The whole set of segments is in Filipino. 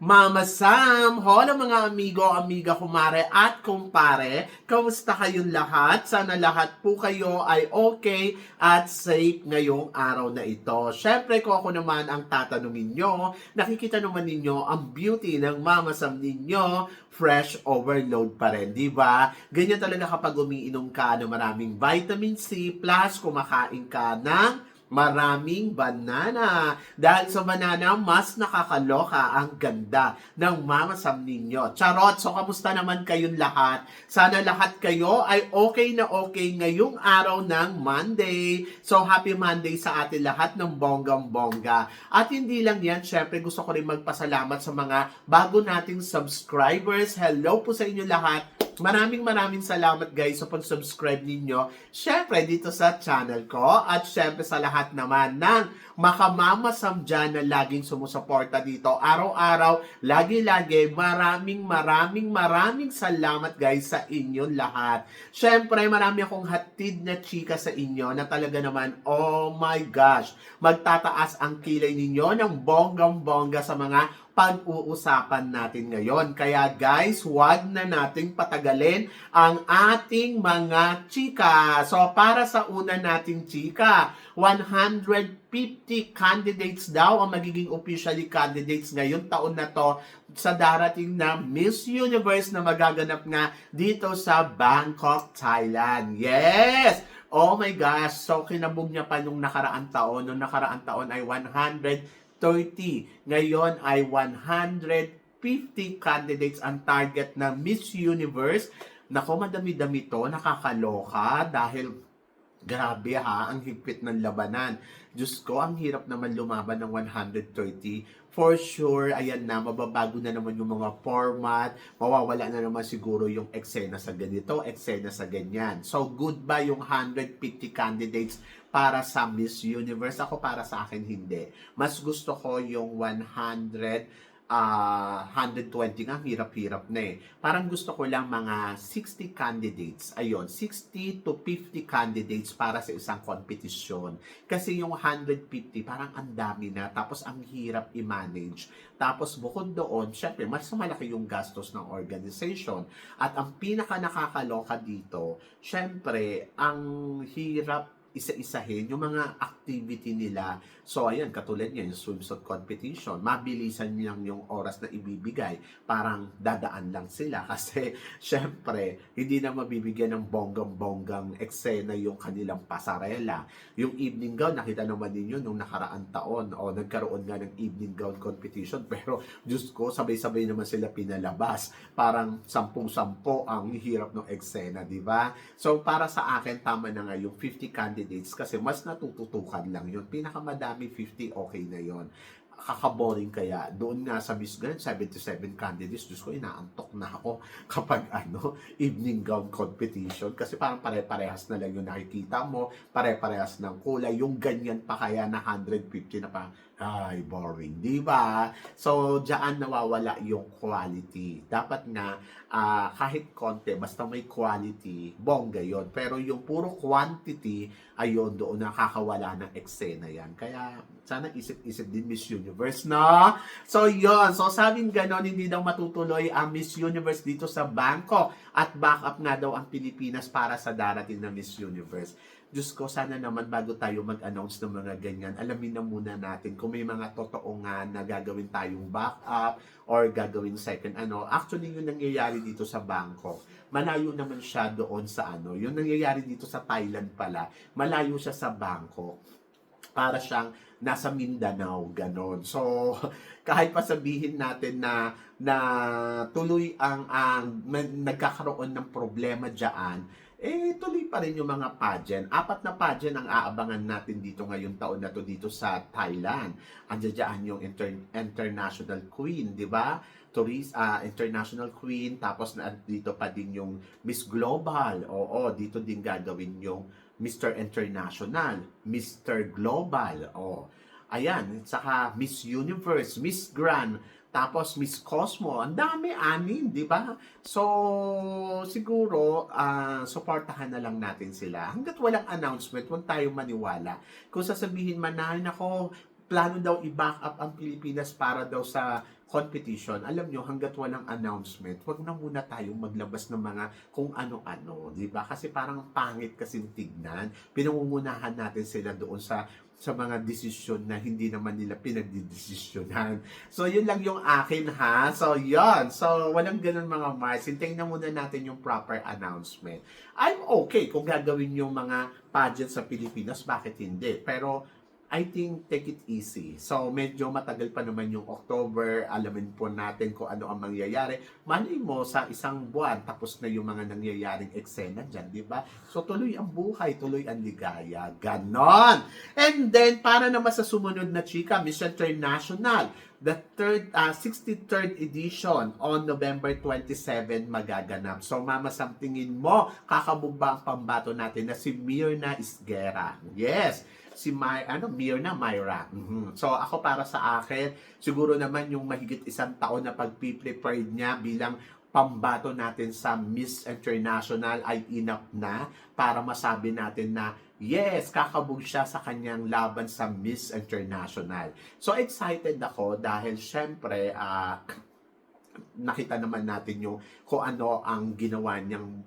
Mama Sam. Hola mga amigo, amiga, kumare at kumpare. Kamusta kayong lahat? Sana lahat po kayo ay okay at safe ngayong araw na ito. Syempre ko ako naman ang tatanungin nyo. Nakikita naman ninyo ang beauty ng Mama Sam ninyo. Fresh overload pa rin, di ba? Ganyan talaga kapag umiinom ka ng maraming vitamin C plus kumakain ka ng maraming banana. Dahil sa banana, mas nakakaloka ang ganda ng mga sam ninyo. Charot! So, kamusta naman kayong lahat? Sana lahat kayo ay okay na okay ngayong araw ng Monday. So, happy Monday sa atin lahat ng bonggang-bongga. At hindi lang yan, syempre gusto ko rin magpasalamat sa mga bago nating subscribers. Hello po sa inyo lahat. Maraming maraming salamat guys sa pag-subscribe ninyo. Syempre dito sa channel ko at syempre sa lahat naman ng makamamasam dyan na laging sumusuporta dito. Araw-araw, lagi-lagi, maraming maraming maraming salamat guys sa inyo lahat. Syempre marami akong hatid na chika sa inyo na talaga naman, oh my gosh, magtataas ang kilay ninyo ng bonggang-bongga sa mga pag-uusapan natin ngayon. Kaya guys, huwag na nating patagalin ang ating mga chika. So para sa una nating chika, 150 candidates daw ang magiging officially candidates ngayon taon na to sa darating na Miss Universe na magaganap nga dito sa Bangkok, Thailand. Yes! Oh my gosh, so kinabog niya pa nung nakaraan taon. Nung nakaraan taon ay 130. Ngayon ay 150 candidates ang target ng Miss Universe. Nako, madami-dami to, nakakaloka dahil grabe ha, ang higpit ng labanan. Diyos ko, ang hirap naman lumaban ng 130. For sure, ayan na, mababago na naman yung mga format, mawawala na naman siguro yung eksena sa ganito, eksena sa ganyan. So, goodbye yung 150 candidates para sa Miss Universe. Ako para sa akin, hindi. Mas gusto ko yung 100 ah 120 nga, hirap-hirap na eh. Parang gusto ko lang mga 60 candidates. Ayun, 60 to 50 candidates para sa isang competition. Kasi yung 150, parang ang dami na. Tapos ang hirap i-manage. Tapos bukod doon, syempre, mas malaki yung gastos ng organization. At ang pinaka nakakaloka dito, syempre, ang hirap isa-isahin yung mga activity nila. So, ayan, katulad niya, yung swimsuit competition. Mabilisan lang yung oras na ibibigay. Parang dadaan lang sila. Kasi, syempre, hindi na mabibigyan ng bonggang-bonggang eksena yung kanilang pasarela. Yung evening gown, nakita naman ninyo nung nakaraan taon. O, nagkaroon nga ng evening gown competition. Pero, Diyos ko, sabay-sabay naman sila pinalabas. Parang sampung-sampo ang hirap ng eksena, di ba? So, para sa akin, tama na nga yung 50 candidates kasi mas natututukan lang yun. Pinakamadami 50, okay na yon kakaboring kaya. Doon nga sa Miss Grand, 77 candidates. Diyos ko, inaantok na ako kapag ano, evening gown competition. Kasi parang pare-parehas na lang yung nakikita mo. Pare-parehas ng kulay. Yung ganyan pa kaya na 150 na pa. Ay, boring. Di ba? So, diyan nawawala yung quality. Dapat nga, ah, kahit konti, basta may quality, bongga yon Pero yung puro quantity, ayun, doon nakakawala ng eksena yan. Kaya, sana isip-isip din Miss Universe, no? So, yon So, sabing ganon, hindi daw matutuloy ang Miss Universe dito sa Bangkok. At backup nga daw ang Pilipinas para sa darating na Miss Universe. Diyos ko, sana naman bago tayo mag-announce ng mga ganyan, alamin na muna natin kung may mga totoo nga na gagawin tayong backup or gagawin second ano. Actually, yung nangyayari dito sa Bangkok, malayo naman siya doon sa ano. Yung nangyayari dito sa Thailand pala, malayo siya sa Bangkok. Para siyang nasa Mindanao, ganon. So, kahit pa sabihin natin na na tuloy ang ang nagkakaroon ng problema diyan, eh tuloy pa rin yung mga pageant. Apat na pageant ang aabangan natin dito ngayong taon na to dito sa Thailand. Andiyan yung inter- international queen, di ba? Tourist, ah, international queen, tapos na dito pa din yung Miss Global. Oo, dito din gagawin yung Mr. International, Mr. Global. Oh. Ayan, saka Miss Universe, Miss Grand, Tapos Miss Cosmo, ang dami, anim, di ba? So, siguro, ah, suportahan na lang natin sila. Hanggat walang announcement, huwag tayong maniwala. Kung sasabihin man na, "Ay, nako, plano daw i-back up ang Pilipinas para daw sa competition. Alam nyo, hanggat walang announcement, wag na muna tayong maglabas ng mga kung ano-ano, di ba? Kasi parang pangit kasi tignan. Pinangungunahan natin sila doon sa sa mga desisyon na hindi naman nila pinagdidesisyonan. So, yun lang yung akin ha. So, yun. So, walang ganun mga Mars. Hintayin na muna natin yung proper announcement. I'm okay kung gagawin yung mga pageant sa Pilipinas. Bakit hindi? Pero, I think take it easy. So, medyo matagal pa naman yung October. Alamin po natin kung ano ang mangyayari. Malay mo, sa isang buwan, tapos na yung mga nangyayaring eksena dyan, di ba? So, tuloy ang buhay, tuloy ang ligaya. Ganon! And then, para naman sa sumunod na chika, Miss International, the third, ah, 63rd edition on November 27 magaganap. So, mama, somethingin mo, kakabugba ang pambato natin na si Mirna Isguera. Yes! Si My, ano, Mirna Myra. Mhm. So, ako para sa akin, siguro naman yung mahigit isang taon na pagpiprepared niya bilang pambato natin sa Miss International ay enough na para masabi natin na yes, kakabog siya sa kanyang laban sa Miss International. So excited ako dahil syempre ah, nakita naman natin yung kung ano ang ginawa niyang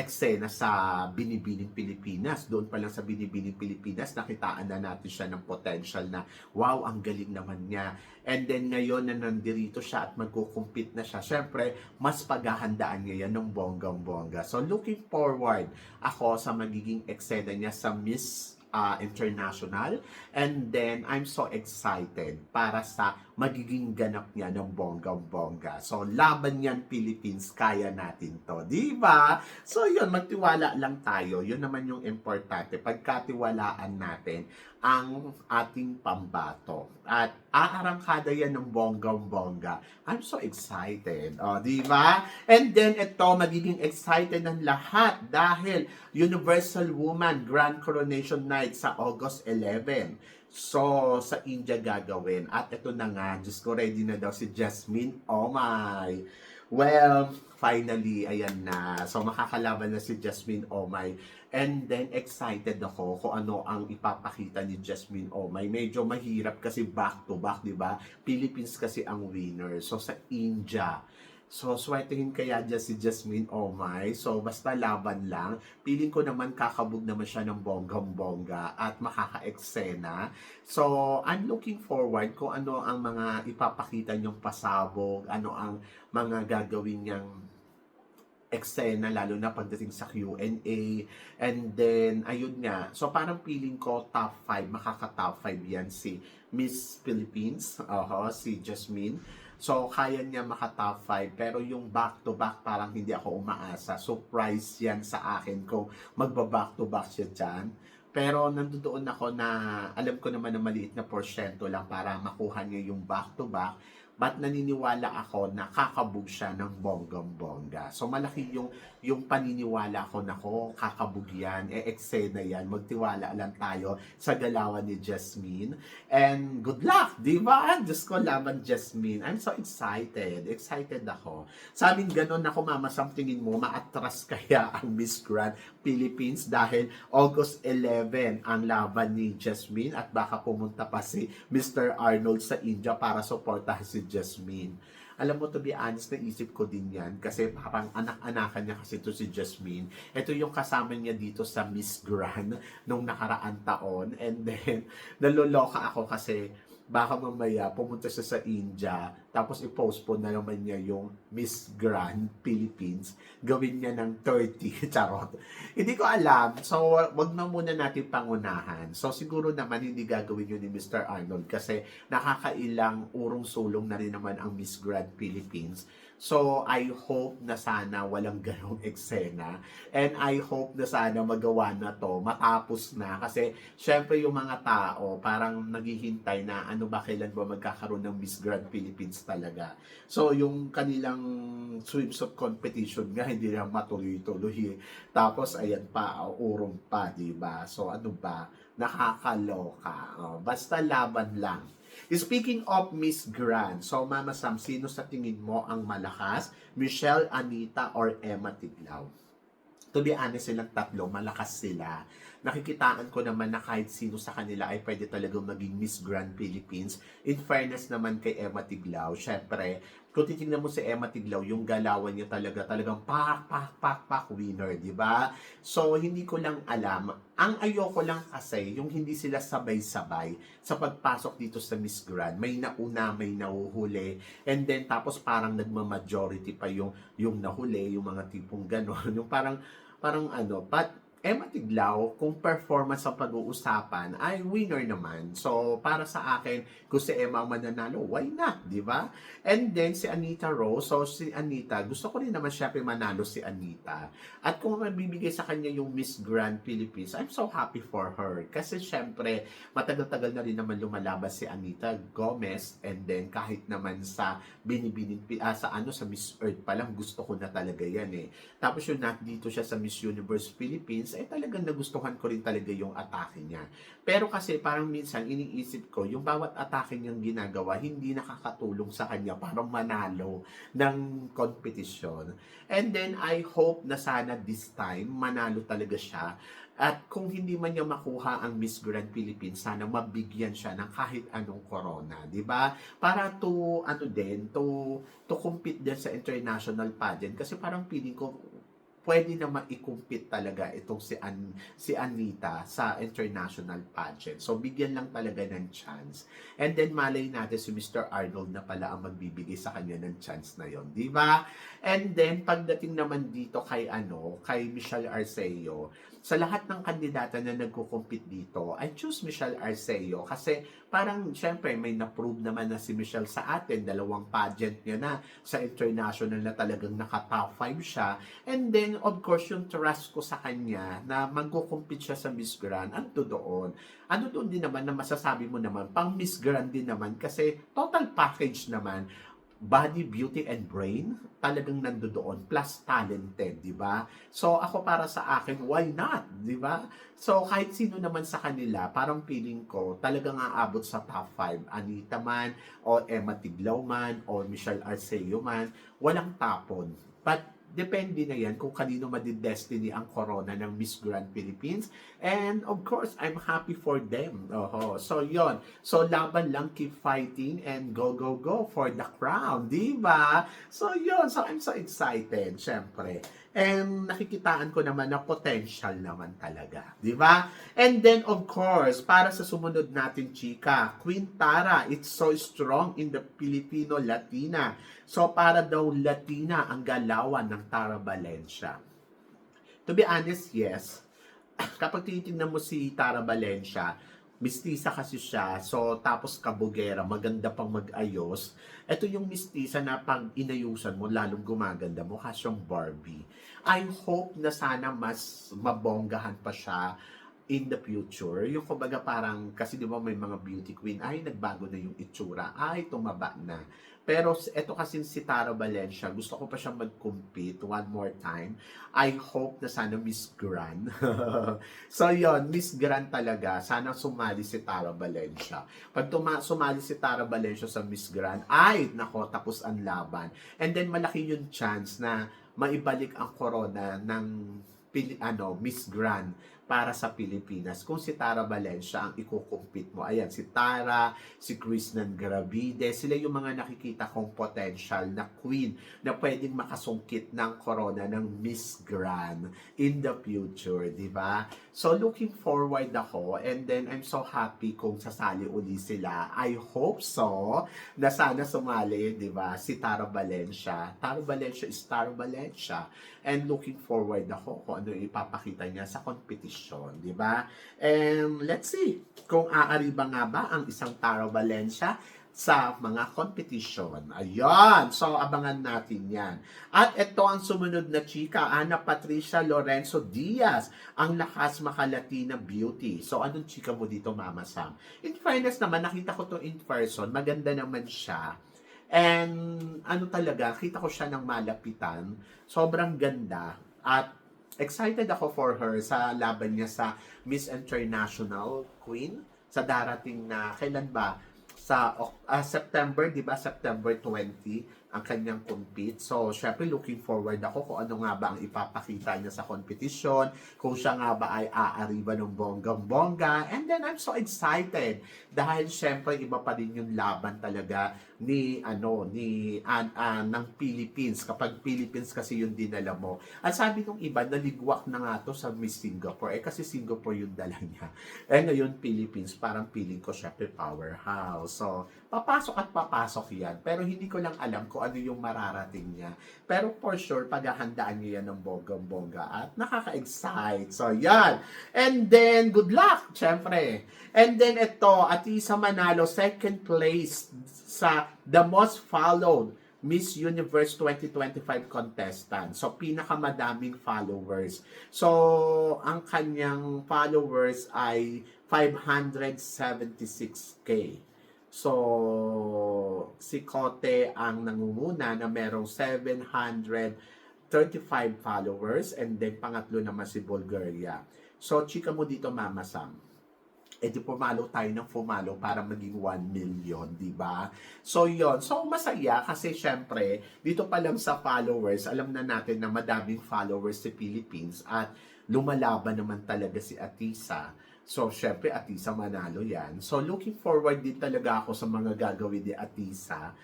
eksena sa Binibining Pilipinas. Doon pa lang sa Binibining Pilipinas, nakitaan na natin siya ng potential na, wow, ang galing naman niya. And then ngayon na nandirito siya at magkukumpit na siya, syempre, mas paghahandaan niya yan ng bonggang-bongga. So looking forward ako sa magiging eksena niya sa Miss uh, International. And then, I'm so excited para sa magiging ganap niya ng bonggang-bongga. So, laban yan Philippines, kaya natin to. Di ba? So, yun, magtiwala lang tayo. Yun naman yung importante. Pagkatiwalaan natin ang ating pambato. At aarangkada yan ng bonggang-bongga. I'm so excited. O, di ba? And then, ito, magiging excited ng lahat dahil Universal Woman Grand Coronation Night sa August 11. So, sa India gagawin. At ito na nga, Diyos ko, ready na daw si Jasmine. Oh my! Well, finally, ayan na. So, makakalaban na si Jasmine Omay. And then, excited ako kung ano ang ipapakita ni Jasmine Omay. Medyo mahirap kasi back-to-back, di ba? Philippines kasi ang winner. So, sa India. So, sweatingin kaya dyan si Jasmine Omay. So, basta laban lang. Piling ko naman kakabog naman siya ng bonggang-bongga at makaka-eksena. So, I'm looking forward kung ano ang mga ipapakita niyong pasabog, ano ang mga gagawin niyang eksena lalo na pagdating sa Q&A and then ayun nga so parang feeling ko top 5 makaka top 5 yan si Miss Philippines oho si Jasmine so kaya niya maka top 5 pero yung back to back parang hindi ako umaasa. Surprise yan sa akin kung magba back to back siya dyan. Pero nandoon ako na alam ko naman na maliit na porsyento lang para makuha niya yung back to back but naniniwala ako na kakabog siya ng bonggang-bongga. So malaki yung yung paniniwala ko na ko kakabog yan, e eksena yan, magtiwala lang tayo sa galawan ni Jasmine. And good luck, di ba? Diyos ko, laban Jasmine. I'm so excited. Excited ako. Sa amin ganun ako, mama, somethingin mo, maatras kaya ang Miss Grand Philippines dahil August 11 ang laban ni Jasmine at baka pumunta pa si Mr. Arnold sa India para suportahan si Jasmine. Alam mo, to be honest, naisip ko din yan kasi parang anak-anakan niya kasi to si Jasmine. Ito yung kasama niya dito sa Miss Grand nung nakaraan taon. And then, naloloka ako kasi baka mamaya pumunta siya sa India tapos i-postpone na naman niya yung Miss Grand Philippines. Gawin niya ng 30 charot. Hindi ko alam. So wag na muna natin pangunahan. So siguro naman hindi gagawin yun ni Mr. Arnold kasi nakakailang urong sulong na rin naman ang Miss Grand Philippines So, I hope na sana walang ganong eksena. And I hope na sana magawa na to, matapos na. Kasi, syempre yung mga tao, parang naghihintay na ano ba, kailan ba magkakaroon ng Miss Grand Philippines talaga. So, yung kanilang swimsuit competition nga, hindi lang matuloy-tuloy. Tapos, ayan pa, urong pa, di ba? So, ano ba? Nakakaloka. Oh, basta laban lang Speaking of Miss Grand, so Mama Sam, sino sa tingin mo ang malakas? Michelle, Anita, or Emma Tiglaw? To be honest, silang tatlo, malakas sila. Nakikitaan ko naman na kahit sino sa kanila ay pwede talagang maging Miss Grand Philippines. In fairness naman kay Emma Tiglao, syempre, kung titingnan mo si Emma Tiglao, yung galawan niya talaga, talagang pak, pak, pak, pak, winner, di ba? So, hindi ko lang alam. Ang ayoko lang kasi, yung hindi sila sabay-sabay sa pagpasok dito sa Miss Grand. May nauna, may nahuhuli. And then, tapos parang nagma-majority pa yung, yung nahuli, yung mga tipong gano'n. Yung parang, parang ano, but Emma Tiglao, kung performance ang pag-uusapan, ay winner naman. So, para sa akin, kung si Emma ang mananalo, why not, di ba? And then, si Anita Rose, so si Anita, gusto ko rin naman syempre manalo si Anita. At kung mabibigay sa kanya yung Miss Grand Philippines, I'm so happy for her. Kasi syempre, matagal-tagal na rin naman lumalabas si Anita Gomez and then kahit naman sa binibining ah, sa ano sa Miss Earth pa lang gusto ko na talaga yan eh. Tapos yung dito siya sa Miss Universe Philippines ay talagang nagustuhan ko rin talaga yung atake niya. Pero kasi parang minsan iniisip ko yung bawat atake niyang ginagawa hindi nakakatulong sa kanya para manalo ng kompetisyon. And then I hope na sana this time manalo talaga siya at kung hindi man niya makuha ang Miss Grand Philippines, sana mabigyan siya ng kahit anong corona, 'di ba? Para to ano din, to to compete din sa international pageant kasi parang feeling ko pwede na maikumpit talaga itong si An si Anita sa international pageant. So bigyan lang talaga ng chance. And then malay natin si Mr. Arnold na pala ang magbibigay sa kanya ng chance na 'yon, 'di ba? And then pagdating naman dito kay ano, kay Michelle Arceo, sa lahat ng kandidata na nagko-compete dito, I choose Michelle Arceo kasi parang syempre may na-prove naman na si Michelle sa atin, dalawang pageant niya na sa international na talagang naka-top 5 siya. And then, of course, yung trust ko sa kanya na magko-compete siya sa Miss Grand, ano doon? Ano doon din naman na masasabi mo naman, pang Miss Grand din naman kasi total package naman body, beauty, and brain, talagang nandoon, plus talented, di ba? So, ako para sa akin, why not, di ba? So, kahit sino naman sa kanila, parang feeling ko, talagang aabot sa top 5. Anita man, o Emma Tiglaw man, o Michelle Arceo man, walang tapon. But, depende na yan kung kanino madidestiny ang corona ng Miss Grand Philippines. And of course, I'm happy for them. Oho. So, yon So, laban lang, keep fighting and go, go, go for the crown. Di ba? So, yon So, I'm so excited, syempre. And nakikitaan ko naman na potential naman talaga. Di ba? And then, of course, para sa sumunod natin, chika, Queen Tara, it's so strong in the Filipino Latina. So, para daw Latina ang galawan ng Tara Valencia. To be honest, yes. Kapag tinitingnan mo si Tara Valencia, mistisa kasi siya. So, tapos kabugera, maganda pang mag-ayos. Ito yung mistisa na pag inayusan mo, lalong gumaganda mo. Kasyong Barbie. I hope na sana mas mabonggahan pa siya in the future. Yung kumbaga parang, kasi di ba may mga beauty queen, ay nagbago na yung itsura, ay tumaba na. Pero eto kasi si Tara Valencia, gusto ko pa siyang mag-compete one more time. I hope na sana Miss Grand. so yon Miss Grand talaga. Sana sumali si Tara Valencia. Pag tuma- sumali si Tara Valencia sa Miss Grand, ay, nako, tapos ang laban. And then malaki yung chance na maibalik ang corona ng Pili, ano, Miss Grand para sa Pilipinas. Kung si Tara Valencia ang ikukumpit mo. Ayan, si Tara, si Krishnan Gravide, sila yung mga nakikita kong potential na queen na pwedeng makasungkit ng corona ng Miss Grand in the future, di ba? So, looking forward ako and then I'm so happy kung sasali uli sila. I hope so na sana sumali, di ba, si Tara Valencia. Tara Valencia is Tara Valencia. And looking forward ako kung ano ipapakita niya sa competition, di ba? And let's see kung aariba nga ba ang isang Tara Valencia sa mga competition. Ayan! So, abangan natin yan. At ito ang sumunod na chika, Ana Patricia Lorenzo Diaz, ang lakas makalatina beauty. So, anong chika mo dito, Mama Sam? In fairness naman, nakita ko to in person, maganda naman siya. And ano talaga, kita ko siya ng malapitan. Sobrang ganda. At excited ako for her sa laban niya sa Miss International Queen sa darating na kailan ba sa ah, September, di ba? September 20 ang kanyang compete. So, syempre looking forward ako kung ano nga ba ang ipapakita niya sa competition, kung siya nga ba ay aariba ng bonggang-bongga. And then, I'm so excited dahil syempre iba pa rin yung laban talaga ni ano ni an an ng Philippines. Kapag Philippines kasi yung dinala mo. At sabi nung iba naligwak na nga to sa Miss Singapore. Eh kasi Singapore yung dala niya. Eh ngayon Philippines parang feeling ko syempre powerhouse. So papasok at papasok yan. Pero hindi ko lang alam kung ano yung mararating niya pero for sure paghahandaan niya yan ng bonggang-bongga at nakaka-excite so yan and then good luck syempre and then ito Atisa Manalo second place sa the most followed Miss Universe 2025 contestant. So, pinakamadaming followers. So, ang kanyang followers ay 576k. So, si Kote ang nangunguna na merong 735 followers and then pangatlo naman si Bulgaria. So, chika mo dito, Mama Sam eh di pumalo tayo ng pumalo para maging 1 million, di ba? So yon So masaya kasi syempre, dito pa lang sa followers, alam na natin na madaming followers sa Philippines at lumalaban naman talaga si Atisa. So syempre Atisa manalo yan. So looking forward din talaga ako sa mga gagawin ni Atisa.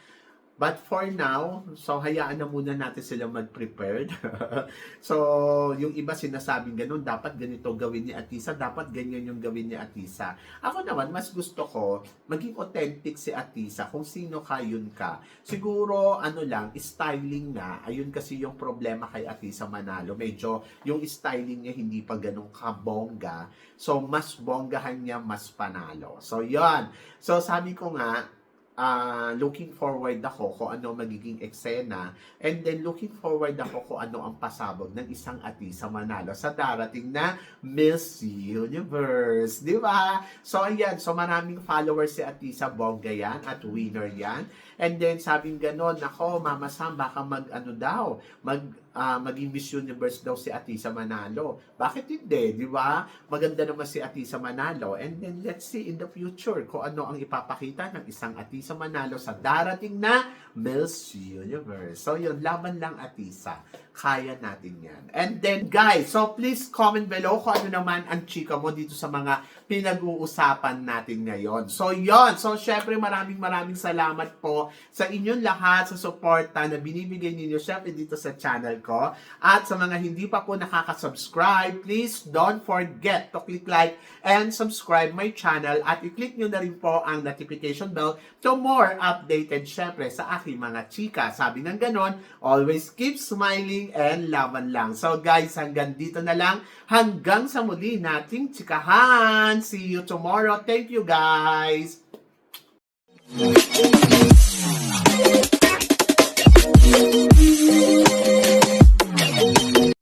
But for now, so hayaan na muna natin sila mag-prepared. so, yung iba sinasabing ganun, dapat ganito gawin ni Atisa, dapat ganyan yung gawin ni Atisa. Ako naman, mas gusto ko maging authentic si Atisa kung sino ka, yun ka. Siguro, ano lang, styling nga, ayun kasi yung problema kay Atisa Manalo. Medyo yung styling niya hindi pa ganun kabongga. So, mas bonggahan niya, mas panalo. So, yon So, sabi ko nga, ah, looking forward ako kung ano magiging eksena and then looking forward ako kung ano ang pasabog ng isang ati sa Manalo sa darating na Miss Universe. Di ba? So, ayan. So, maraming followers si Atisa Bongga yan at winner yan. And then, sabing ganon, ako, Mama Sam, baka mag, ano daw, mag, ah, maging Miss Universe daw si Atisa Manalo. Bakit hindi? Di ba? Maganda naman si Atisa Manalo. And then, let's see in the future kung ano ang ipapakita ng isang Atisa Manalo sa darating na Miss Universe. So, yun, laban lang Atisa. Kaya natin yan. And then, guys, so please comment below kung ano naman ang chika mo dito sa mga pinag-uusapan natin ngayon. So, yon So, syempre, maraming maraming salamat po sa inyong lahat sa suporta na binibigay ninyo syempre dito sa channel ko. At sa mga hindi pa po nakaka-subscribe, please don't forget to click like and subscribe my channel at i-click nyo na rin po ang notification bell to more updated syempre sa aking mga chika. Sabi ng ganon, always keep smiling healing and laban lang. So guys, hanggang dito na lang. Hanggang sa muli nating tsikahan. See you tomorrow. Thank you guys.